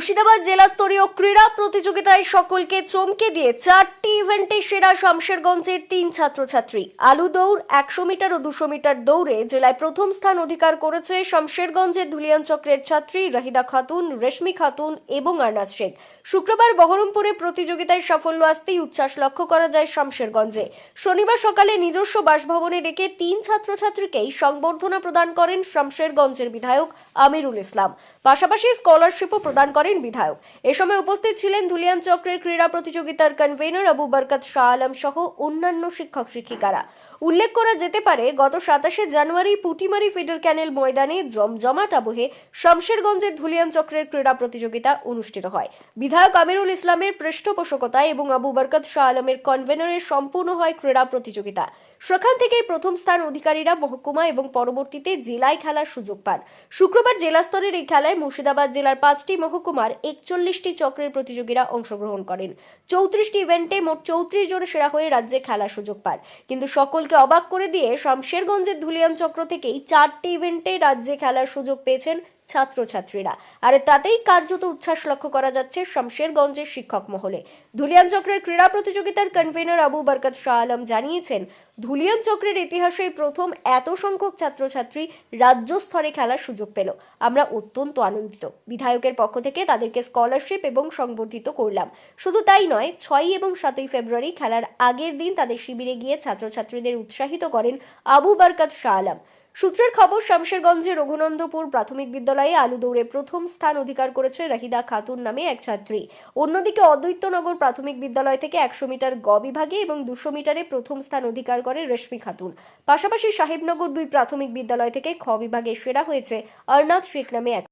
মুর্শিদাবাদ জেলা স্তরীয় ক্রীড়া প্রতিযোগিতায় সকলকে চমকে দিয়ে চারটি ইভেন্টে সেরা শামশেরগঞ্জের তিন ছাত্রছাত্রী। আলু দৌড় একশো মিটার ও দুশো মিটার দৌড়ে জেলায় প্রথম স্থান অধিকার করেছে শামশেরগঞ্জের ধুলিয়ান চক্রের ছাত্রী রাহিদা খাতুন, রেশমি খাতুন এবং আরনাজ শেখ। শুক্রবার বহরমপুরে প্রতিযোগিতায় সাফল্য আসতেই উচ্ছ্বাস লক্ষ্য করা যায় শামশেরগঞ্জে। শনিবার সকালে নিজস্ব বাসভবনে ডেকে তিন ছাত্রছাত্রীকেই সংবর্ধনা প্রদান করেন শামশেরগঞ্জের বিধায়ক আমিরুল ইসলাম। পাশাপাশি স্কলারশিপও প্রদান করেন বিধায়ক। এ সময় উপস্থিত ছিলেন ধুলিয়ান চক্রের ক্রীড়া প্রতিযোগিতার কনভেনর আবু বরকত শাহ আলম সহ অন্যান্য শিক্ষক শিক্ষিকারা। উল্লেখ করা যেতে পারে, গত সাতাশে জানুয়ারি পুটিমারি ফিডার ক্যানেল ময়দানে জমজমাট আবহে শামশেরগঞ্জের ধুলিয়ান চক্রের ক্রীড়া প্রতিযোগিতা অনুষ্ঠিত হয়। বিধায়ক আমিরুল ইসলামের পৃষ্ঠপোষকতায় এবং আবু বরকত শাহ আলমের কনভেনরে সম্পূর্ণ হয় ক্রীড়া প্রতিযোগিতা। সেখান থেকেই প্রথম স্থান অধিকারীরা মহকুমা এবং পরবর্তীতে জেলায় খেলার সুযোগ পান। শুক্রবার জেলা স্তরের এই খেলায় মুর্শিদাবাদ জেলার পাঁচটি মহকুমার একচল্লিশটি চক্রের প্রতিযোগীরা অংশগ্রহণ করেন। চৌত্রিশটি ইভেন্টে মোট চৌত্রিশ জন সেরা হয়ে রাজ্যে খেলার সুযোগ পান। কিন্তু সকলকে অবাক করে দিয়ে শামশেরগঞ্জের ধুলিয়ান চক্র থেকেই চারটি ইভেন্টে রাজ্যে খেলার সুযোগ পেয়েছেন ছাত্রছাত্রীরা। আর তাতেই কার্যত উচ্ছ্বাস লক্ষ্য করা যাচ্ছে শামশেরগঞ্জের শিক্ষক মহলে। ধুলিয়ান চক্রের ক্রীড়া প্রতিযোগিতার কনভেনর আবু বরকত শাহ আলম জানিয়েছেন, ধুলিয়ান চক্রের ইতিহাসে প্রথম এত সংখ্যক ছাত্রছাত্রী রাজ্য স্তরে খেলার সুযোগ পেল। আমরা অত্যন্ত আনন্দিত। বিধায়কের পক্ষ থেকে তাদেরকে স্কলারশিপ এবং সংবর্ধিত করলাম। শুধু তাই নয়, ছয়ই এবং সাতই ফেব্রুয়ারি খেলার আগের দিন তাদের শিবিরে গিয়ে ছাত্রছাত্রীদের উৎসাহিত করেন আবু বরকত শাহ আলম। সূত্রের খবর, শামশেরগঞ্জের রঘুনন্দপুর প্রাথমিক বিদ্যালয়ে আলু দৌড়ে প্রথম স্থান অধিকার করেছে রাহিদা খাতুন নামে এক ছাত্রী। অন্যদিকে অদ্বৈতনগর প্রাথমিক বিদ্যালয় থেকে একশো মিটার গ বিভাগে এবং দুশো মিটারে প্রথম স্থান অধিকার করে রেশমি খাতুন। পাশাপাশি সাহেবনগর দুই প্রাথমিক বিদ্যালয় থেকে খ বিভাগে সেরা হয়েছে অর্নাথ শেখ নামে এক।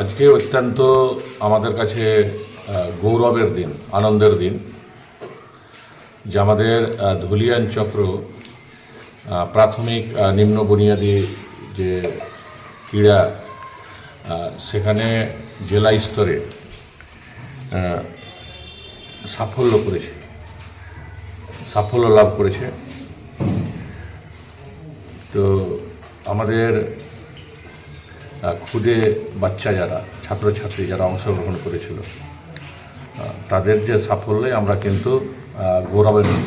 আজকে অত্যন্ত আমাদের কাছে গৌরবের দিন, আনন্দের দিন, যে আমাদের ধুলিয়ান চক্র প্রাথমিক নিম্ন বুনিয়াদী যে ক্রীড়া সেখানে জেলা স্তরে সাফল্য করেছে। সাফল্য লাভ করেছে। তো আমাদের খুদে বাচ্চা যারা, ছাত্রছাত্রী যারা অংশগ্রহণ করেছিল তাদের যে সাফল্যে আমরা কিন্তু গৌরবান্বিত।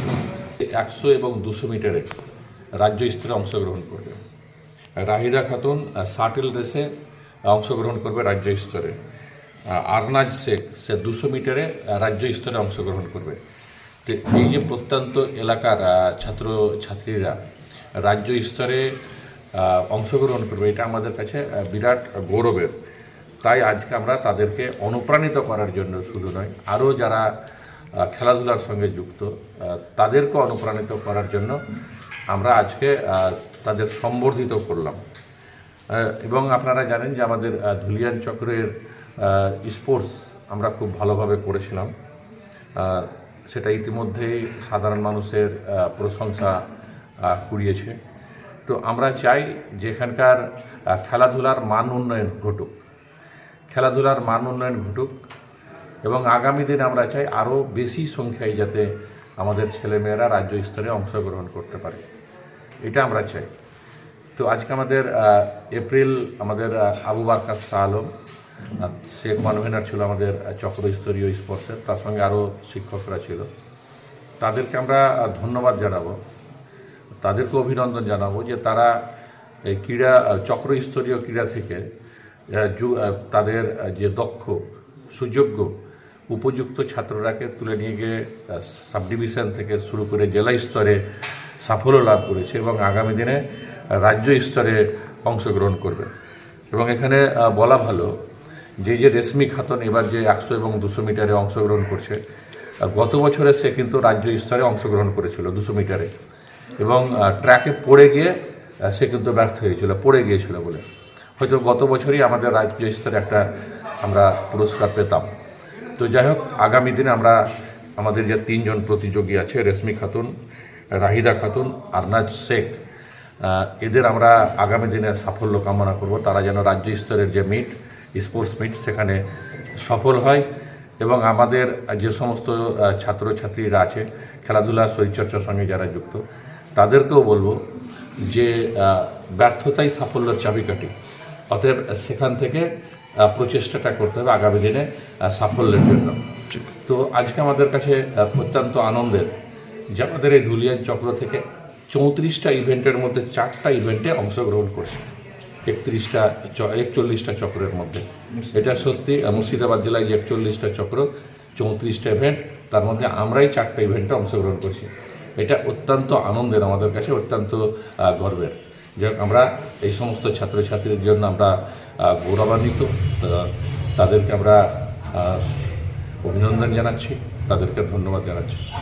একশো এবং দুশো মিটারে রাজ্য স্তরে অংশগ্রহণ করবে। রাহিদা খাতুন শাটিল রেসে অংশগ্রহণ করবে রাজ্য স্তরে। আরনাজ শেখ, সে দুশো মিটারে রাজ্য স্তরে অংশগ্রহণ করবে। তো, এই যে প্রত্যন্ত এলাকার ছাত্র ছাত্রীরা রাজ্য স্তরে অংশগ্রহণ করবে, এটা আমাদের কাছে বিরাট গৌরবের। তাই আজকে আমরা তাদেরকে অনুপ্রাণিত করার জন্য শুধু নয়, আরও যারা খেলাধুলার সঙ্গে যুক্ত তাদেরকে অনুপ্রাণিত করার জন্য আমরা আজকে তাদের সম্বর্ধিত করলাম। এবং আপনারা জানেন যে আমাদের ধুলিয়ান চক্রের স্পোর্টস আমরা খুব ভালোভাবে করেছিলাম। সেটা ইতিমধ্যেই সাধারণ মানুষের প্রশংসা কুড়িয়েছে। তো আমরা চাই যে এখানকার খেলাধুলার মান উন্নয়ন ঘটুক। খেলাধুলার মান উন্নয়ন ঘটুক এবং আগামী দিন আমরা চাই আরও বেশি সংখ্যায় যাতে আমাদের ছেলেমেয়েরা রাজ্য স্তরে অংশগ্রহণ করতে পারে। এটা আমরা চাই। তো আজকে আমাদের এপ্রিল আমাদের আবু বাক্কার শাহ আলম সে কনভেনার ছিল আমাদের চক্রস্তরীয় স্পোর্টসের তার সঙ্গে আরও শিক্ষকরা ছিল। তাদেরকে আমরা ধন্যবাদ জানাব। তাদেরকে অভিনন্দন জানাব যে তারা এই ক্রীড়া চক্রস্তরীয় ক্রীড়া থেকে তাদের যে দক্ষ, সুযোগ্য উপযুক্ত ছাত্ররাকে তুলে নিয়ে গিয়ে সাব ডিভিশন থেকে শুরু করে জেলা স্তরে সাফল্য লাভ করেছে এবং আগামী দিনে রাজ্য স্তরে অংশগ্রহণ করবে। এবং এখানে বলা ভালো, যে যে রেশমি খাতন এবার যে একশো এবং দুশো মিটারে অংশগ্রহণ করছে গত বছরে সে কিন্তু রাজ্য স্তরে অংশগ্রহণ করেছিল দুশো মিটারে। এবং ট্র্যাকে পড়ে গিয়ে সে কিন্তু ব্যর্থ হয়েছিল, পড়ে গিয়েছিল বলে। হয়তো গত বছরই আমাদের রাজ্য স্তরে একটা আমরা পুরস্কার পেতাম। তো যাই হোক, আগামী দিনে আমরা আমাদের যে তিনজন প্রতিযোগী আছে, রেশমি খাতুন, রাহিদা খাতুন, আরনাজ শেখ এদের আমরা আগামী দিনে সাফল্য কামনা করব। তারা যেন রাজ্য স্তরের যে মিট, স্পোর্টস মিট, সেখানে সফল হয় এবং আমাদের যে সমস্ত ছাত্রছাত্রীরা আছে, খেলাধুলা, শরীরচর্চার সঙ্গে যারা যুক্ত, তাদেরকেও বলব যে ব্যর্থতাই সাফল্যের চাবিকাঠি। অতএব সেখান থেকে প্রচেষ্টাটা করতে হবে আগামী দিনে সাফল্যের জন্য। তো আজকে আমাদের কাছে অত্যন্ত আনন্দের যে আমাদের এই ধুলিয়ান চক্র থেকে চৌত্রিশটা ইভেন্টের মধ্যে চারটা ইভেন্টে অংশগ্রহণ করছে। একত্রিশটা একচল্লিশটা চক্রের মধ্যে। এটা সত্যি মুর্শিদাবাদ জেলায় যে একচল্লিশটা চক্র চৌত্রিশটা ইভেন্ট তার মধ্যে আমরাই চারটা ইভেন্টে অংশগ্রহণ করছি। এটা অত্যন্ত আনন্দের আমাদের কাছে অত্যন্ত গর্বের। যাই আমরা এই সমস্ত ছাত্রছাত্রীর জন্য আমরা গৌরবান্বিত। তাদেরকে আমরা অভিনন্দন জানাচ্ছি, তাদেরকে ধন্যবাদ জানাচ্ছি।